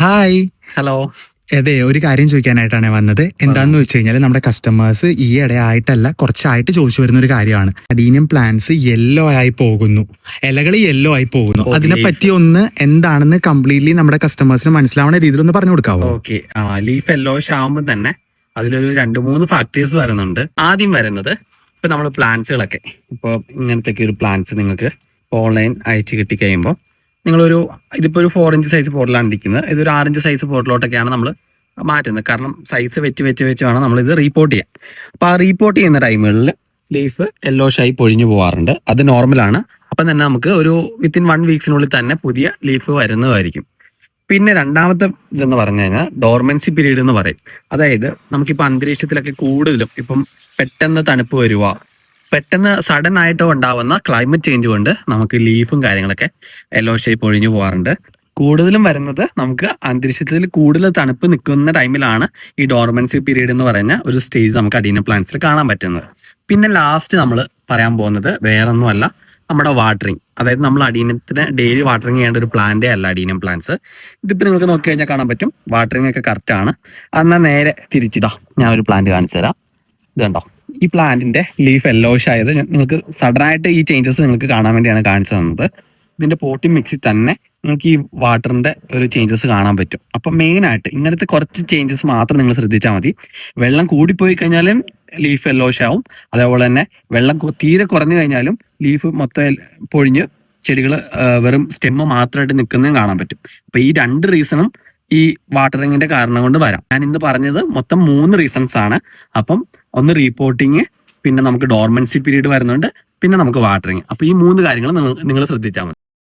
Hi hello അതെ ഒരു കാര്യം ചോദിക്കാനായിട്ടാണ് വന്നത്. എന്താന്ന് വെച്ച് കഴിഞ്ഞാൽ നമ്മുടെ കസ്റ്റമേഴ്സ് ഈ ഇടയായിട്ടല്ല കുറച്ചായിട്ട് ചോദിച്ചു വരുന്ന ഒരു കാര്യമാണ്. അഡീനിയം പ്ലാന്റ്സ് യെല്ലോ ആയി പോകുന്നു. ഇലകൾ യെല്ലോ ആയി പോകുന്നു. അതിനെ പറ്റി ഒന്ന് എന്താണെന്ന് കംപ്ലീറ്റ്ലി നമ്മുടെ കസ്റ്റമേഴ്സിന് മനസ്സിലാവുന്ന രീതിയിൽ ഒന്ന് പറഞ്ഞു കൊടുക്കാവോ? ഓക്കെ ലീഫ് യെല്ലോഷ് ആവുമ്പോൾ തന്നെ അതിലൊരു രണ്ട് മൂന്ന് ഫാക്ടേഴ്സ് വരുന്നുണ്ട്. ആദ്യം വരുന്നത് ഇപ്പൊ നമ്മൾ പ്ലാന്റ്സുകളൊക്കെ ഇപ്പോൾ ഇങ്ങനത്തെ ഒരു പ്ലാന്റ്സ് നിങ്ങൾക്ക് ഓൺലൈൻ അയച്ചു കിട്ടി കഴിയുമ്പോൾ നിങ്ങളൊരു ഇതിപ്പോ ഒരു ഫോർ ഇഞ്ച് സൈസ് പോട്ടിലാണ് ഇരിക്കുന്നത്. ഇതൊരു ആറ് ഇഞ്ച് സൈസ് പോട്ടിലോട്ടൊക്കെയാണ് നമ്മൾ മാറ്റുന്നത്. കാരണം സൈസ് വെച്ച് വെച്ച് വെച്ച് വേണം നമ്മൾ ഇത് റീപോർട്ട് ചെയ്യാൻ. അപ്പോൾ ആ റീപോർട്ട് ചെയ്യുന്ന ടൈമുകളിൽ ലീഫ് യെല്ലോഷായി പൊഴിഞ്ഞു പോകാറുണ്ട് അത് നോർമലാണ് അപ്പം തന്നെ നമുക്ക് ഒരു വിത്തിൻ വൺ വീക്സിനുള്ളിൽ തന്നെ പുതിയ ലീഫ് വരുന്നതായിരിക്കും. പിന്നെ രണ്ടാമത്തെ ഇതെന്ന് പറഞ്ഞു കഴിഞ്ഞാൽ ഡോർമെൻസി പീരീഡ് എന്ന് പറയും. അതായത് നമുക്കിപ്പോൾ അന്തരീക്ഷത്തിലൊക്കെ കൂടുതലും ഇപ്പം പെട്ടെന്ന് തണുപ്പ് വരുക പെട്ടെന്ന് സഡൻ ആയിട്ട് ഉണ്ടാവുന്ന ക്ലൈമറ്റ് ചേഞ്ച് കൊണ്ട് നമുക്ക് ലീഫും കാര്യങ്ങളൊക്കെ യെല്ലോ ഷേപ്പ് ഒഴിഞ്ഞു പോകാറുണ്ട്. കൂടുതലും വരുന്നത് നമുക്ക് അന്തരീക്ഷത്തിൽ കൂടുതൽ തണുപ്പ് നിൽക്കുന്ന ടൈമിലാണ് ഈ ഡോർമൻസി പീരീഡ് എന്ന് പറയുന്ന ഒരു സ്റ്റേജ് നമുക്ക് അഡീന പ്ലാന്റ്സിൽ കാണാൻ പറ്റുന്നത്. പിന്നെ ലാസ്റ്റ് നമ്മൾ പറയാൻ പോകുന്നത് വേറൊന്നുമല്ല നമ്മുടെ വാട്ടറിങ് അതായത് നമ്മൾ അടീനത്തിന് ഡെയിലി വാട്ടറിങ് ചെയ്യേണ്ട ഒരു പ്ലാന്റേ അല്ല അടീനം പ്ലാന്റ്സ് ഇതിപ്പോൾ നിങ്ങൾക്ക് നോക്കി കഴിഞ്ഞാൽ കാണാൻ പറ്റും. വാട്ടറിങ് ഒക്കെ കറക്റ്റ് ആണ്. എന്നാൽ നേരെ തിരിച്ചിതാ. ഞാൻ ഒരു പ്ലാന്റ് കാണിച്ചു തരാം ഇത് കണ്ടോ ഈ പ്ലാന്റിന്റെ ലീഫ് എല്ലോഷ് ആയത് നിങ്ങൾക്ക് സഡൻ ആയിട്ട് ഈ ചേഞ്ചസ് നിങ്ങൾക്ക് കാണാൻ വേണ്ടിയാണ് കാണിച്ചു തന്നത്. ഇതിന്റെ പോട്ടി മിക്സിൽ തന്നെ നിങ്ങൾക്ക് ഈ വാട്ടറിന്റെ ഒരു ചേഞ്ചസ് കാണാൻ പറ്റും. അപ്പൊ മെയിൻ ആയിട്ട് ഇങ്ങനത്തെ കുറച്ച് ചേഞ്ചസ് മാത്രം നിങ്ങൾ ശ്രദ്ധിച്ചാൽ മതി. വെള്ളം കൂടിപ്പോയി കഴിഞ്ഞാലും ലീഫ് എല്ലോഷ് ആവും. അതേപോലെ തന്നെ വെള്ളം തീരെ കുറഞ്ഞു കഴിഞ്ഞാലും ലീഫ് മൊത്തം പൊഴിഞ്ഞ് ചെടികൾ വെറും സ്റ്റെമ്മ് മാത്രമായിട്ട് നിൽക്കുന്നതും കാണാൻ പറ്റും. അപ്പൊ ഈ രണ്ട് റീസണും ഈ വാട്ടറിങ്ങിന്റെ കാരണം കൊണ്ട് വരാം. ഞാൻ ഇന്ന് പറഞ്ഞത് മൊത്തം മൂന്ന് റീസൺസ് ആണ്. അപ്പം ഒന്ന് റീപോർട്ടിങ് പിന്നെ നമുക്ക് ഡോർമൻസി പീരീഡ് വരുന്നുണ്ട് പിന്നെ നമുക്ക് വാട്ടറിങ് അപ്പൊ ഈ മൂന്ന് കാര്യങ്ങൾ നിങ്ങൾ ശ്രദ്ധിച്ചാൽ മതി.